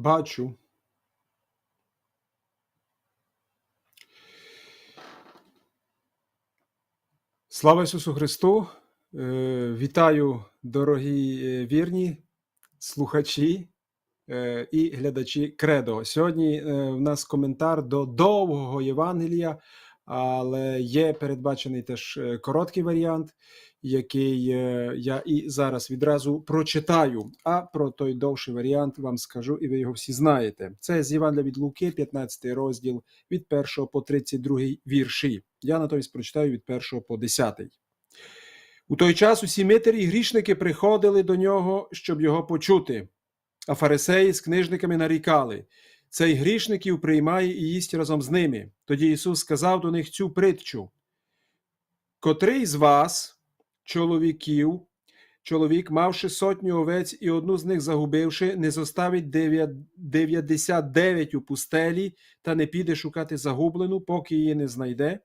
Бачу. Слава Ісусу Христу! Е, Вітаю, дорогі е, вірні слухачі е, і глядачі Кредо. Сьогодні в нас коментар до довгого Євангелія, але є передбачений теж е, короткий варіант, який е, я і зараз відразу прочитаю. А про той довший варіант вам скажу, і ви його всі знаєте. Це з Євангелія від Луки, 15 розділ від 1 по 32 вірші. Я натомість прочитаю від 1 по 10. У той час усі митарі і грішники приходили до нього, щоб його почути. А фарисеї з книжниками нарікали цей грішників приймає і їсть разом з ними. Тоді Ісус сказав до них цю притчу: Котрий з вас, чоловіків, чоловік, мавши сотню овець і одну з них загубивши, не зоставить 99 у пустелі та не піде шукати загублену, поки її не знайде?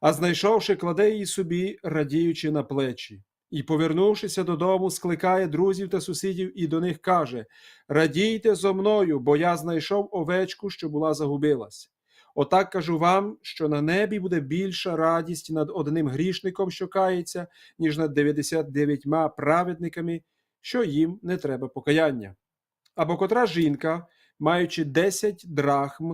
А знайшовши, кладе її собі, радіючи на плечі. І, повернувшися додому, скликає друзів та сусідів і до них каже: Радійте зо мною, бо я знайшов овечку, що була загубилась. Отак кажу вам, що на небі буде більша радість над одним грішником, що кається, ніж над 99 праведниками, що їм не треба покаяння. Або котра жінка, маючи 10 драхм,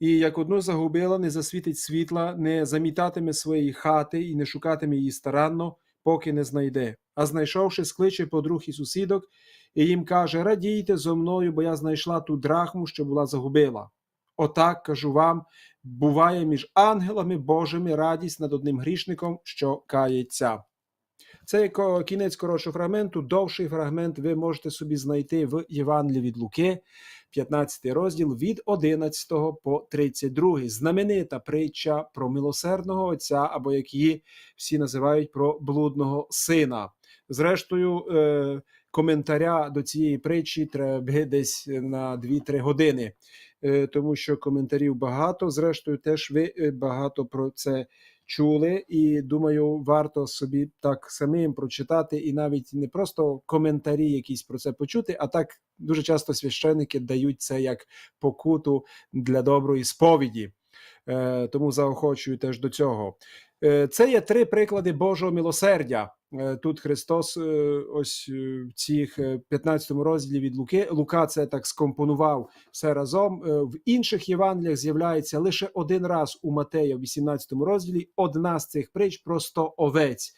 і як одну загубила, не засвітить світла, не замітатиме своєї хати і не шукатиме її старанно, поки не знайде. А знайшовши, скличе подруг і сусідок, і їм каже: Радійте зо мною, бо я знайшла ту драхму, що була загубила. Отак кажу вам, буває між ангелами Божими радість над одним грішником, що кається. Це кінець коротшого фрагменту. Довший фрагмент ви можете собі знайти в Євангелії від Луки, 15 розділ від 11 по 32. Знаменита притча про милосердного отця, або як її всі називають про блудного сина. Зрештою, е, коментаря до цієї притчі треба десь на 2-3 години, е, тому що коментарів багато. Зрештою, теж ви е, багато про це чули, і думаю, варто собі так самим прочитати, і навіть не просто коментарі якісь про це почути, а так дуже часто священники дають це як покуту для доброї сповіді. Е, Тому заохочую теж до цього. Е, Це є три приклади Божого милосердя. Е, Тут Христос, е, ось в цих е, 15 розділі від Луки, Лука це так скомпонував все разом. В інших Євангеліях з'являється лише один раз у Матея, в 18 розділі, одна з цих притч про 100 овець,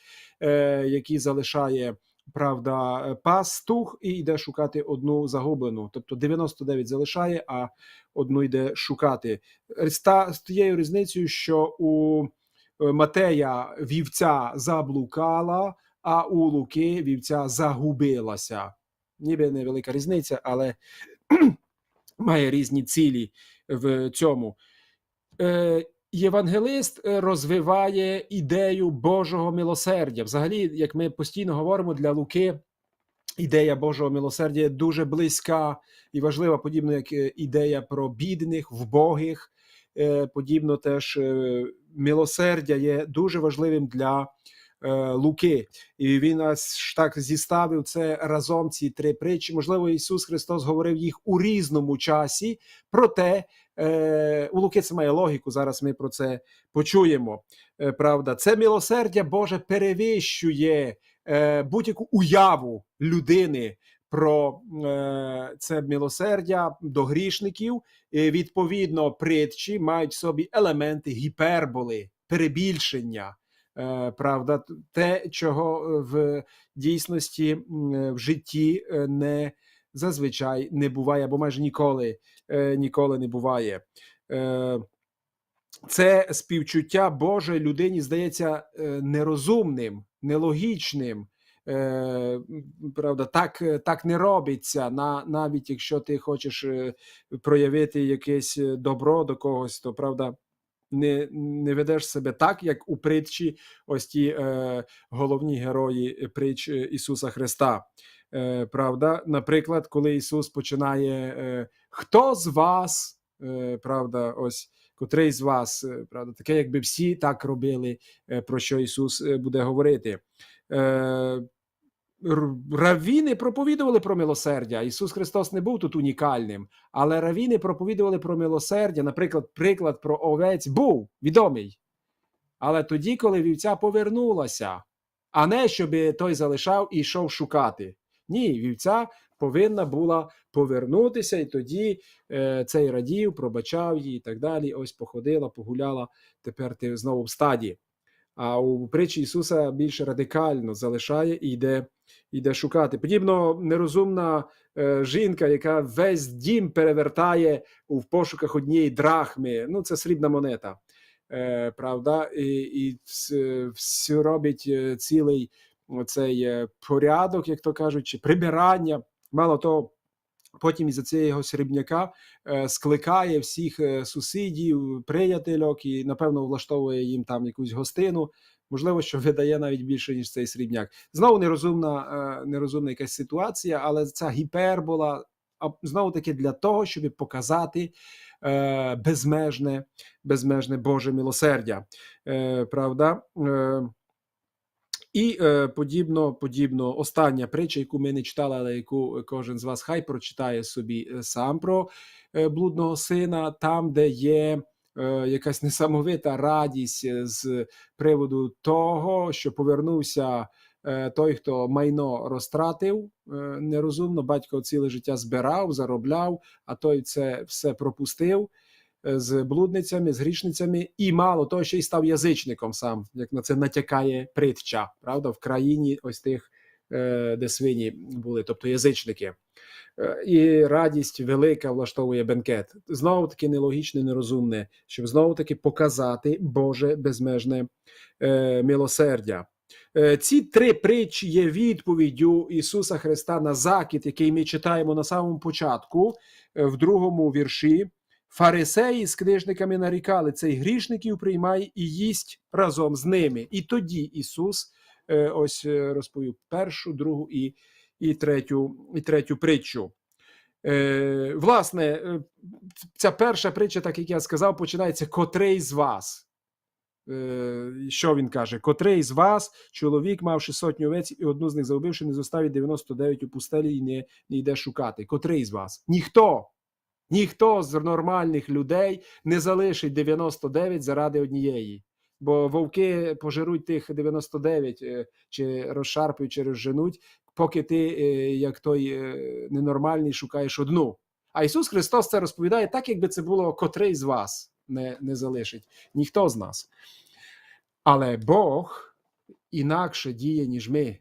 які залишає. Правда, пастух і йде шукати одну загублену. Тобто 99 залишає, а одну йде шукати. З тією різницею, що у Матея вівця заблукала, а у Луки вівця загубилася. Ніби невелика різниця, але має різні цілі в цьому. Е, Євангелист е, розвиває ідею Божого милосердя. Взагалі, як ми постійно говоримо для Луки, ідея Божого милосердя дуже близька і важлива, подібно як е, ідея про бідних, вбогих. Е, Подібно теж е, милосердя є дуже важливим для е, Луки. І він аж так зіставив це разом, ці три притчі. Можливо, Ісус Христос говорив їх у різному часі, проте у Луки це має логіку. Зараз ми про це почуємо. Правда, це милосердя Боже перевищує будь-яку уяву людини про е, це милосердя до грішників. І, відповідно, притчі мають в собі елементи гіперболи, перебільшення. Е, правда, те, чого е, в дійсності в житті не зазвичай не буває, або майже ніколи, ніколи не буває. Це співчуття Боже людині здається нерозумним, нелогічним. Е, правда, так, е, так не робиться, на, навіть якщо ти хочеш е, проявити якесь добро до когось, то правда. Не, не ведеш себе так, як у притчі, ось ті е, головні герої притч Ісуса Христа. Е, правда, наприклад, коли Ісус починає: е, Хто з вас, е, правда, ось котрий з вас, правда, таке, якби всі так робили, е, про що Ісус буде говорити. Е, р- раввіни проповідували про милосердя. Ісус Христос не був тут унікальним, але раввіни проповідували про милосердя. Наприклад, приклад про овець був відомий. Але тоді, коли вівця повернулася, а не щоб той залишав і йшов шукати. Ні, вівця повинна була повернутися, і тоді е, цей радів, пробачав її і так далі. Ось походила, погуляла. Тепер ти знову в стаді. А у притчі Ісуса більш радикально залишає і йде, йде шукати. Подібно нерозумна е, жінка, яка весь дім перевертає в пошуках однієї драхми. Ну, це срібна монета. Е, правда, і, і вс- всю робить е, цілий цей е, порядок, як то кажуть, чи прибирання. Мало того, потім із цього срібняка е, скликає всіх е, сусідів, приятельок і, напевно, влаштовує їм там якусь гостину. Можливо, що видає навіть більше, ніж цей срібняк. Знову нерозумна, е, нерозумна якась ситуація, але ця гіпербола знову таки для того, щоб показати безмежне, безмежне Боже милосердя. Правда? І е, подібно, подібно, остання притча, яку ми не читали, але яку кожен з вас хай прочитає собі е, сам про е, блудного сина, там, де є е, якась несамовита радість е, з приводу того, що повернувся е, той, хто майно розтратив е, нерозумно, батько ціле життя збирав, заробляв, а той це все пропустив. е, з блудницями, з грішницями, і мало того, ще й став язичником сам, як на це натякає притча, правда, в країні ось тих, е, де свині були, тобто язичники. Е, І радість велика влаштовує бенкет. Знову таки нелогічне, нерозумне, щоб знову таки показати Боже безмежне е, милосердя. Е, Ці три притчі є відповіддю Ісуса Христа на закид, який ми читаємо на самому початку, е, в другому вірші. Фарисеї з книжниками нарікали, цей грішників приймає і їсть разом з ними. І тоді Ісус е, ось е, розповів першу, другу і, і, третю, і третю притчу. Е, власне, ця перша притча, так як я сказав, починається котрий з вас. Що він каже? Котрий з вас, чоловік, мавши сотню овець, і одну з них загубивши, не зоставить 99 у пустелі і не, не йде шукати. Котрий з вас? Ніхто. Ніхто з нормальних людей не залишить 99 заради однієї. Бо вовки пожируть тих 99 е, чи розшарпають, чи розженуть, поки ти, е, як той е, ненормальний, шукаєш одну. А Ісус Христос це розповідає так, якби це було котрий з вас не, не залишить. Ніхто з нас. Але Бог інакше діє, ніж ми.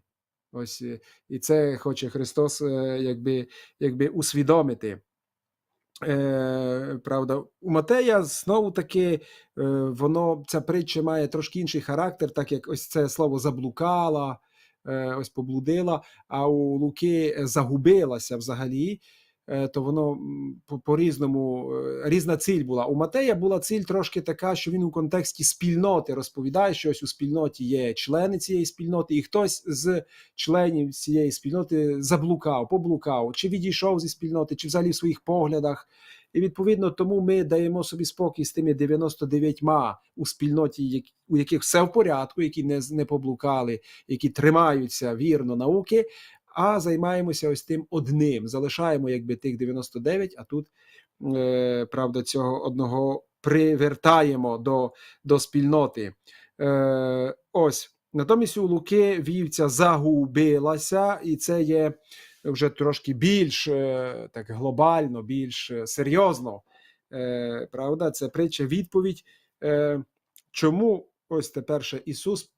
Ось і це хоче Христос якби, якби усвідомити. Е, правда, у Матея знову таки е, воно ця притча має трошки інший характер, так як ось це слово заблукала, е, ось поблудила, а у Луки е, загубилася взагалі. Е, То воно по- по-різному е, різна ціль була. У Матея була ціль трошки така, що він у контексті спільноти розповідає, що ось у спільноті є члени цієї спільноти, і хтось з членів цієї спільноти заблукав, поблукав, чи відійшов зі спільноти, чи взагалі в своїх поглядах. І відповідно тому ми даємо собі спокій з тими 99 у спільноті, у яких все в порядку, які не, не поблукали, які тримаються вірно науки, а займаємося ось тим одним. Залишаємо якби тих 99, а тут, е, правда, цього одного привертаємо до, до спільноти. Е, ось. Натомість у Луки вівця загубилася, і це є вже трошки більш е, так глобально, більш е, серйозно. Е, Правда, це притча відповідь. Е, Чому ось тепер ще Ісус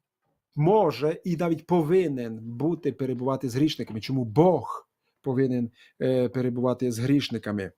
може і навіть повинен бути перебувати з грішниками? Чому Бог повинен е, перебувати з грішниками?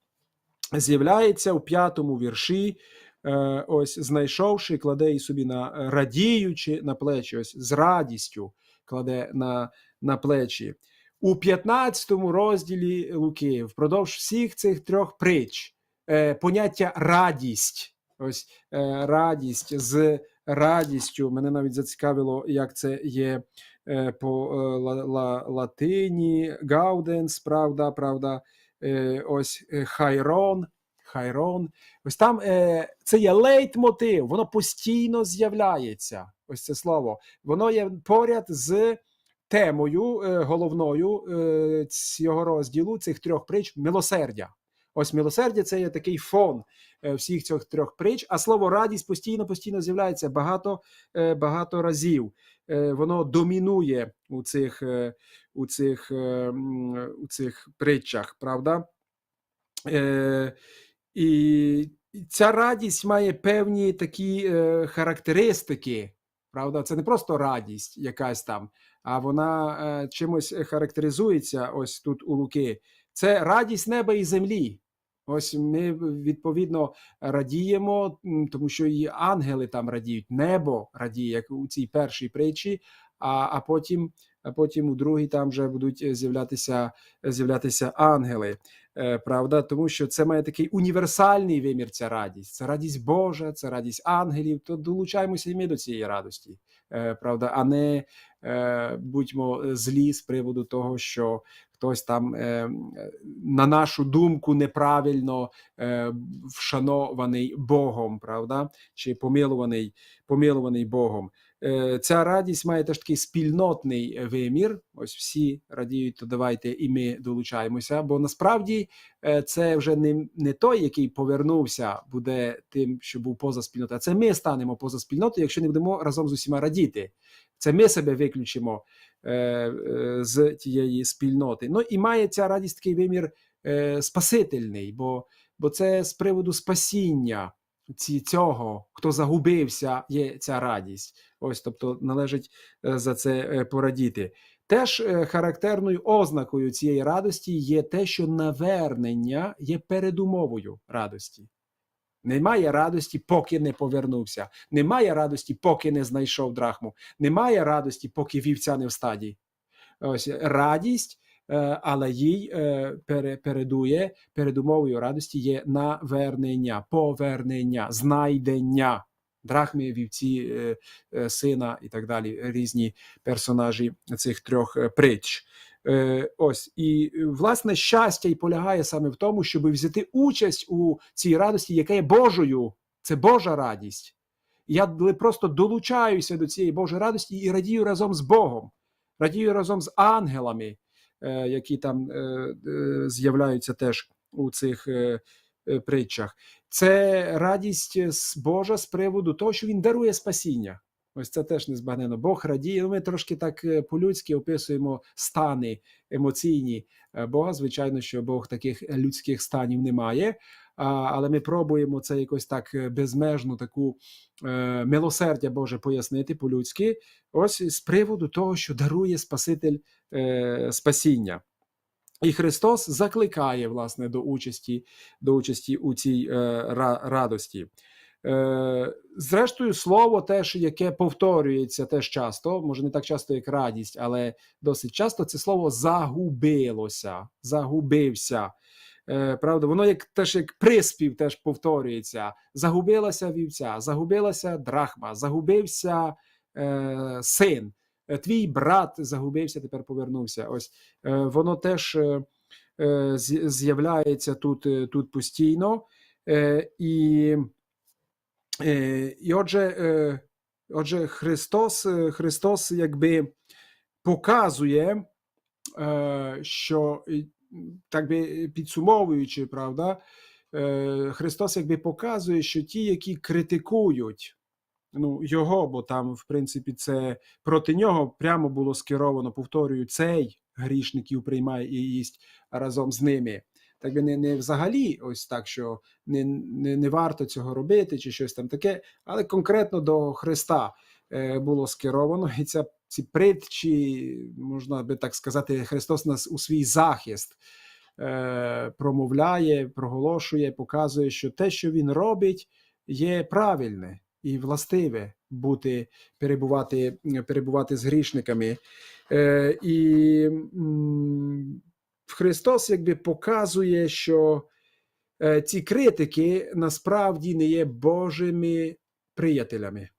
З'являється у п'ятому вірші. е, Ось знайшовши, кладе і собі на радіючи на плечі, ось з радістю кладе на, на плечі. У 15 розділі Луки, впродовж всіх цих трьох притч, е, поняття радість, ось е, радість з радістю. Мене навіть зацікавило, як це є е, по е, ла, ла, латині, гауденс, правда, правда, е, ось хайрон, хайрон. Ось там е, це є лейтмотив, воно постійно з'являється. Ось це слово. Воно є поряд з темою е, головною е, цього розділу цих трьох притч милосердя. Ось милосердя це є такий фон всіх цих трьох притч, а слово радість постійно постійно з'являється багато, е, багато разів. Е, Воно домінує у цих, е, у цих, е, у цих притчах, правда? Е, І ця радість має певні такі е, характеристики. Правда, це не просто радість якась там, а вона е, чимось характеризується ось тут у Луки. Це радість неба і землі. Ось ми відповідно радіємо, тому що і ангели там радіють, небо радіє, як у цій першій притчі, а, а потім, а потім у другій там вже будуть з'являтися, з'являтися ангели. Е, Правда, тому що це має такий універсальний вимір. Ця радість. Це радість Божа, це радість ангелів. То долучаємося і ми до цієї радості, е, правда, а не е, будьмо злі з приводу того, що хтось там, е, на нашу думку, неправильно е, вшанований Богом, правда, чи помилуваний, помилуваний Богом. Е, Ця радість має теж такий спільнотний вимір. Ось всі радіють, то давайте і ми долучаємося. Бо насправді е, це вже не, не той, який повернувся, буде тим, що був поза спільнотою. А це ми станемо поза спільнотою, якщо не будемо разом з усіма радіти. Це ми себе виключимо е, е, з тієї спільноти. Ну і має ця радість такий вимір е, спасительний, бо, бо це з приводу спасіння ці, цього, хто загубився, є ця радість. Ось, тобто, належить е, за це е, порадіти. Теж е, характерною ознакою цієї радості є те, що навернення є передумовою радості. Немає радості, поки не повернувся. Немає радості, поки не знайшов драхму. Немає радості, поки вівця не в стаді. Ось радість, але їй передує передумовою радості є навернення, повернення, знайдення. Драхми, вівці, е, е, сина і так далі, різні персонажі цих трьох е, притч. Ось і власне щастя і полягає саме в тому, щоб взяти участь у цій радості, яка є Божою. Це Божа радість. Я просто долучаюся до цієї Божої радості і радію разом з Богом, радію разом з ангелами, які там з'являються теж у цих притчах. Це радість е, Божа з приводу того, що він дарує спасіння. Ось це теж незбагненно. Бог радіє. Ну, Ми трошки так е, по-людськи описуємо стани емоційні е, Бога. Звичайно, що Бог таких людських станів не має. Але ми пробуємо це якось так е, безмежну таку е, милосердя Боже пояснити по-людськи. Ось з приводу того, що дарує Спаситель е, спасіння. І Христос закликає власне до участі, до участі у цій е, ра- радості. Е, зрештою, слово теж, яке повторюється теж часто, може не так часто, як радість, але досить часто це слово загубилося, загубився. Е, правда, воно як теж як приспів теж повторюється: загубилася вівця, загубилася драхма, загубився е, син, твій брат загубився, тепер повернувся. Ось е, воно теж е, е, з'являється тут, е, тут постійно. Е, і, е, і отже, е, отже, Христос, е, Христос якби показує, е, що так би підсумовуючи, правда, е, Христос якби показує, що ті, які критикують ну, його, бо там, в принципі, це проти нього прямо було скеровано, повторюю, цей грішників приймає і їсть разом з ними. Так би не, не взагалі, ось так, що не, не, не варто цього робити, чи щось там таке, але конкретно до Христа е, було скеровано, і ця, ці притчі, можна би так сказати, Христос нас у свій захист е, промовляє, проголошує, показує, що те, що він робить, є правильне і властиве бути, перебувати, перебувати з грішниками. Е, і Христос якби показує, що е, ці критики насправді не є Божими приятелями,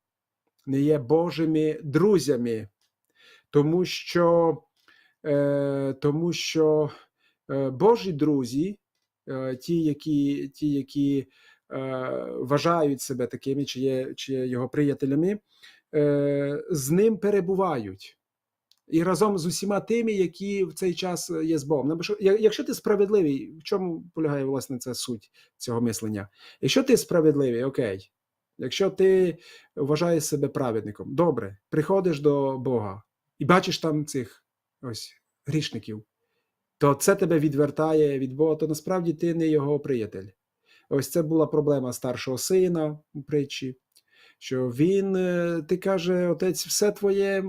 не є Божими друзями, тому що, е, тому що е, Божі друзі, е, ті, які, ті, які вважають себе такими, чи є, чи є його приятелями, е, з ним перебувають. І разом з усіма тими, які в цей час е, є з Богом. Якщо ти справедливий, в чому полягає власне ця суть цього мислення? Якщо ти справедливий, окей. Якщо ти вважаєш себе праведником, добре, приходиш до Бога і бачиш там цих ось грішників, то це тебе відвертає від Бога, то насправді ти не його приятель. Ось це була проблема старшого сина у притчі, що він, е, ти каже, отець, все твоє,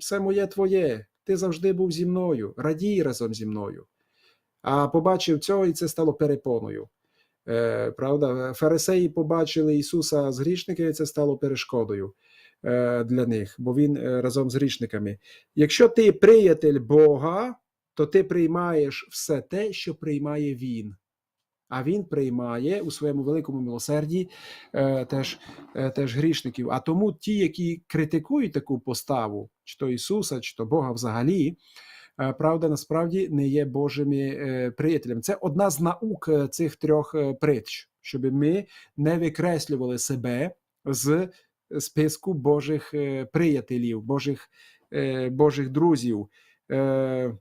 все моє твоє, ти завжди був зі мною, радій разом зі мною. А побачив цього, і це стало перепоною. Е, правда, фарисеї побачили Ісуса з грішниками, і це стало перешкодою е, для них, бо Він е, разом з грішниками. Якщо ти приятель Бога, то ти приймаєш все те, що приймає Він. А він приймає у своєму великому милосерді е, теж, е, теж грішників. А тому ті, які критикують таку поставу, чи то Ісуса, чи то Бога взагалі, е, правда, насправді не є Божими е, приятелями. Це одна з наук е, цих трьох е, притч, щоб ми не викреслювали себе з списку Божих е, приятелів, Божих, е, Божих друзів. Е,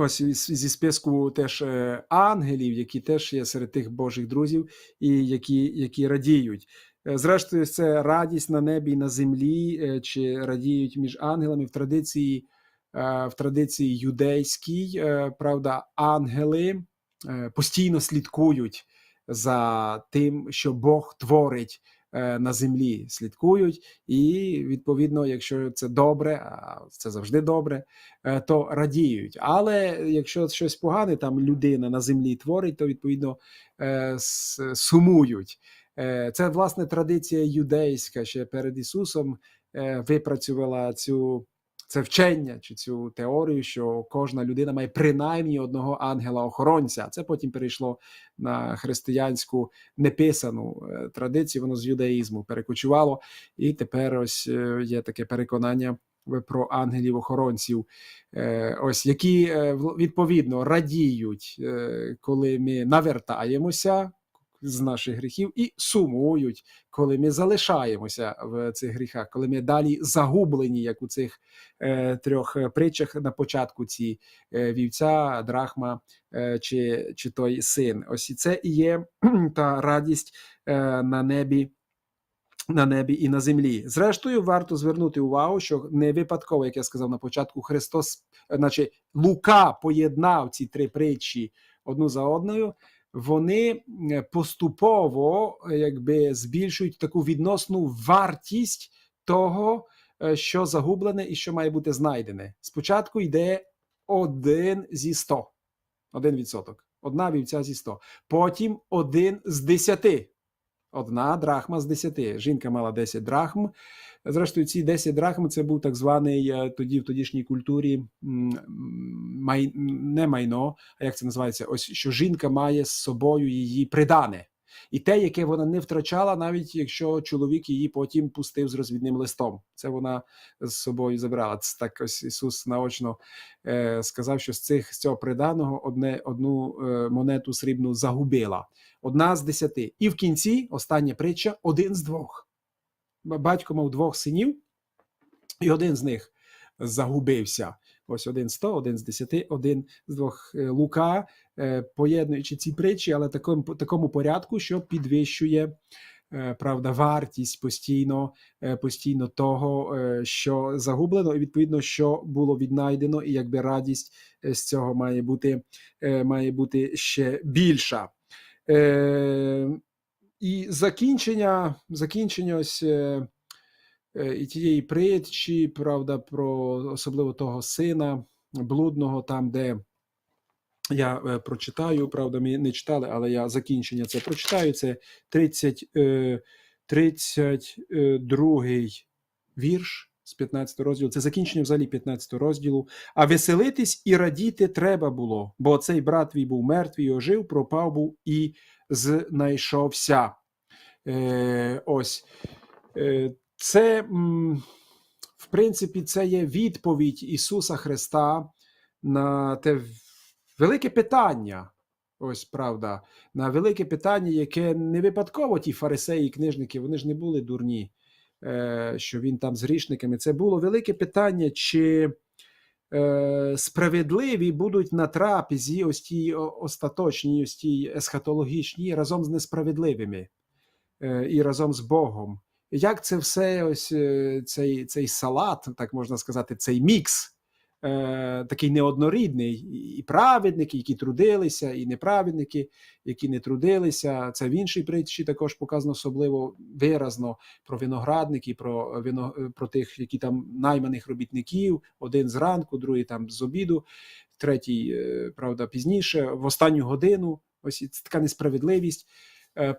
Ось зі списку теж е, ангелів, які теж є серед тих Божих друзів, і які, які радіють. Е, Зрештою, це радість на небі і на землі, е, чи радіють між ангелами в традиції, в традиції юдейській. Правда, ангели постійно слідкують за тим, що Бог творить на землі. Слідкують, і відповідно, якщо це добре, а це завжди добре, е, то радіють. Але якщо щось погане, там людина на землі творить, то відповідно е, сумують. Е, Це власне традиція юдейська ще перед Ісусом е, випрацювала цю. Це вчення чи цю теорію, що кожна людина має принаймні одного ангела-охоронця. Це потім перейшло на християнську неписану е, традицію, воно з юдаїзму перекочувало, і тепер ось е, є таке переконання про ангелів-охоронців, е, ось які е, відповідно радіють, е, коли ми навертаємося з наших гріхів, і сумують, коли ми залишаємося в цих гріхах, коли ми далі загублені, як у цих е, трьох е, притчах на початку ці е, вівця, драхма е, чи, чи той син. Ось і це і є та радість е, на небі на небі і на землі. Зрештою, варто звернути увагу, що не випадково, як я сказав на початку, Христос, е, наче Лука поєднав ці три притчі одну за одною. Вони е, поступово е, якби збільшують таку відносну вартість того, е, що загублене і що має бути знайдене. Спочатку йде один зі сто, один відсоток, одна вівця зі сто. Потім один з десяти. Одна драхма з 10. Жінка мала 10 драхм. Зрештою, ці 10 драхм це був так званий е, тоді в тодішній культурі май, не майно, а як це називається? Ось що жінка має з собою її придане. І те, яке вона не втрачала, навіть якщо чоловік її потім пустив з розвідним листом. Це вона з собою забрала. Це так ось Ісус наочно е, сказав, що з цих з цього приданого одне, одну е, монету срібну загубила одна з десяти. І в кінці остання притча один з двох. Батько мав двох синів, і один з них загубився. Ось один з сто, один з десяти, один з двох Е, Лука, е, поєднуючи ці притчі, але такому, такому порядку, що підвищує. е, Правда, вартість постійно, постійно того, що загублено, і відповідно, що було віднайдено, і якби радість з цього має бути, має бути ще більша. І закінчення, закінчення ось і тієї притчі, правда, про особливо того сина блудного, там, де я е, прочитаю, правда, ми не читали, але я закінчення це прочитаю. Це 30, е, 32 вірш з 15 розділу. Це закінчення взагалі 15 розділу. А веселитись і радіти треба було, бо цей брат твій був мертвий, ожив, пропав був і знайшовся. Е, ось. Е, це, в принципі, це є відповідь Ісуса Христа на те велике питання. Ось правда, на велике питання, яке не випадково ті фарисеї і книжники, вони ж не були дурні. е, що він там з грішниками. Це було велике питання, чи е, справедливі будуть на трапезі, ось ті о- остаточні, ось ті есхатологічні, разом з несправедливими е, і разом з Богом. Як це все, ось е, цей, цей салат, так можна сказати, цей мікс, е, такий неоднорідний, і праведники, які трудилися, і неправедники, які не трудилися. Це в іншій притчі також показано особливо виразно про виноградники, про, вино, е, про тих, які там найманих робітників, один зранку, другий там з обіду, третій, правда, пізніше, в останню годину. Ось така несправедливість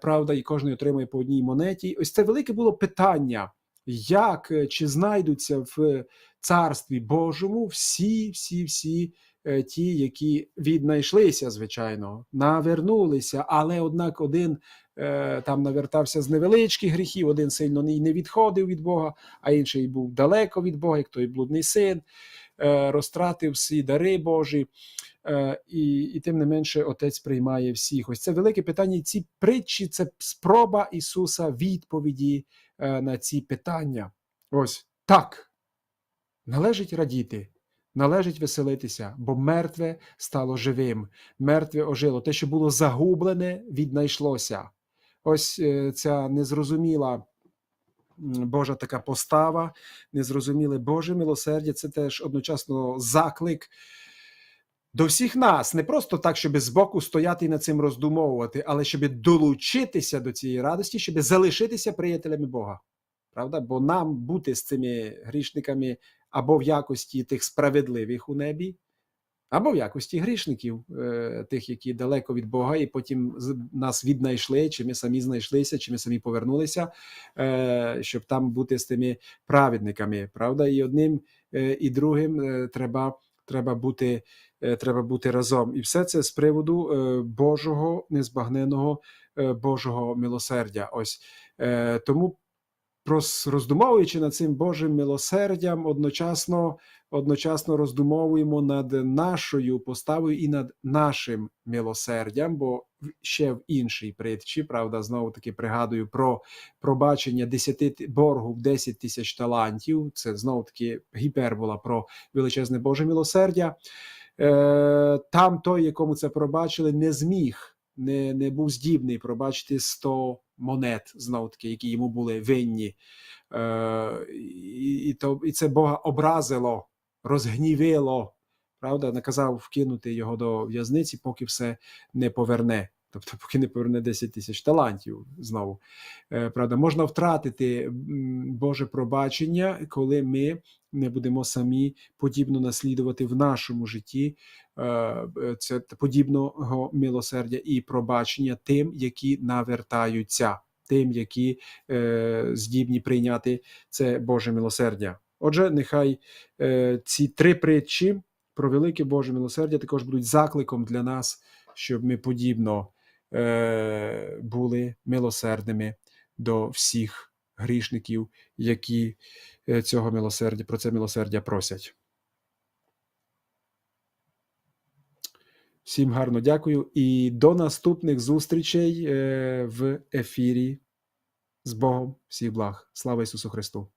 правда, і кожен отримує по одній монеті. Ось це велике було питання, як е, чи знайдуться в царстві Божому всі, всі, всі е, ті, які віднайшлися, звичайно, навернулися, але однак один е, там навертався з невеличких гріхів, один сильно не відходив від Бога, а інший був далеко від Бога, як той блудний син, е, розтратив всі дари Божі. Е, і, і тим не менше отець приймає всіх. Ось це велике питання. І ці притчі це спроба Ісуса відповіді е, на ці питання. Ось так. Належить радіти, належить веселитися, бо мертве стало живим, мертве ожило. Те, що було загублене, віднайшлося. Ось е, ця незрозуміла. Божа така постава, незрозуміле Боже милосердя, це теж одночасно заклик до всіх нас, не просто так, щоб збоку стояти і над цим роздумовувати, але щоб долучитися до цієї радості, щоб залишитися приятелями Бога. Правда? Бо нам бути з цими грішниками або в якості тих справедливих у небі, або в якості грішників, е, тих, які далеко від Бога, і потім нас віднайшли, чи ми самі знайшлися, чи ми самі повернулися, е, щоб там бути з тими праведниками. Правда? І одним е, і другим треба, треба бути е, треба бути разом. І все це з приводу е, Божого незбагненого е, Божого милосердя. Ось тому, роздумовуючи над цим Божим милосердям, одночасно, одночасно роздумовуємо над нашою поставою і над нашим милосердям, бо ще в іншій притчі, правда, знову таки пригадую про пробачення 10 ти- боргу в 10 тисяч талантів. Це знову таки гіпербола про величезне Боже милосердя. Е, там той, якому це пробачили, не зміг, не, не був здібний пробачити 100 монет, знов таки, які йому були винні. Е, і, то, і це Бога образило, розгнівило, правда, наказав вкинути його до в'язниці, поки все не поверне. Тобто, поки не поверне 10 тисяч талантів знову. Е, правда, можна втратити Боже пробачення, коли ми не будемо самі подібно наслідувати в нашому житті е, е, це подібного милосердя і пробачення тим, які навертаються, тим, які здібні прийняти це Боже милосердя. Отже, нехай ці три притчі про велике Боже милосердя також будуть закликом для нас, щоб ми подібно були милосердними до всіх грішників, які е, цього милосердя, про це милосердя просять. Всім гарно дякую і до наступних зустрічей е, в ефірі з Богом. Всіх благ. Слава Ісусу Христу!